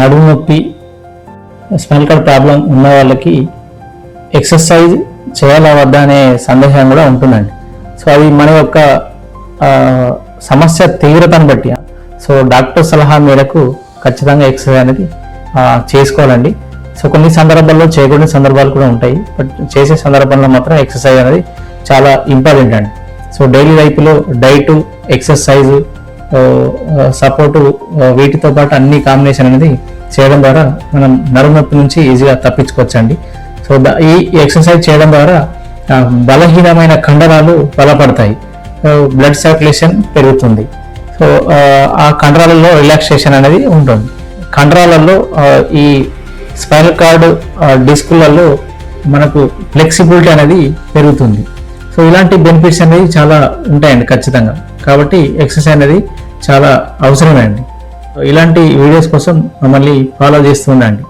నడుము నొప్పి smell card problem ఉన్న వాళ్ళకి ఎక్సర్సైజ్ చేయాలా వద్దా అనే సందేహం కూడా ఉంటుందండి. సో అది మన యొక్క సమస్య తీవ్రతను బట్టి సో డాక్టర్ సలహా మేరకు ఖచ్చితంగా ఎక్సర్సైజ్ అనేది చేసుకోవాలండి. సో కొన్ని సందర్భాల్లో చేయకూడని సందర్భాలు కూడా ఉంటాయి. బట్ చేసే సందర్భంలో మాత్రం ఎక్సర్సైజ్ అనేది చాలా ఇంపార్టెంట్ అండి. సో డైలీ లైఫ్లో డైట్ ఎక్సర్సైజ్ సపోర్టు వీటితో పాటు అన్ని కాంబినేషన్ అనేది చేయడం ద్వారా మనం నడుము నొప్పి నుంచి ఈజీగా తప్పించుకోవచ్చండి. సో ఈ ఎక్సర్సైజ్ చేయడం ద్వారా బలహీనమైన కండరాలు బలపడతాయి. బ్లడ్ సర్క్యులేషన్ పెరుగుతుంది. సో ఆ, కండరాలలో రిలాక్సేషన్ అనేది ఉంటుంది. కండరాలలో ఈ స్పైనల్ కార్డ్ డిస్కులలో మనకు ఫ్లెక్సిబిలిటీ అనేది పెరుగుతుంది. సో ఇలాంటి బెనిఫిట్స్ అనేవి చాలా ఉంటాయండి ఖచ్చితంగా. కాబట్టి ఎక్సర్సైజ్ అనేది చాలా అవసరమే అండి. ఇలాంటి వీడియోస్ కోసం మమ్మల్ని ఫాలో చేస్తూ ఉండండి.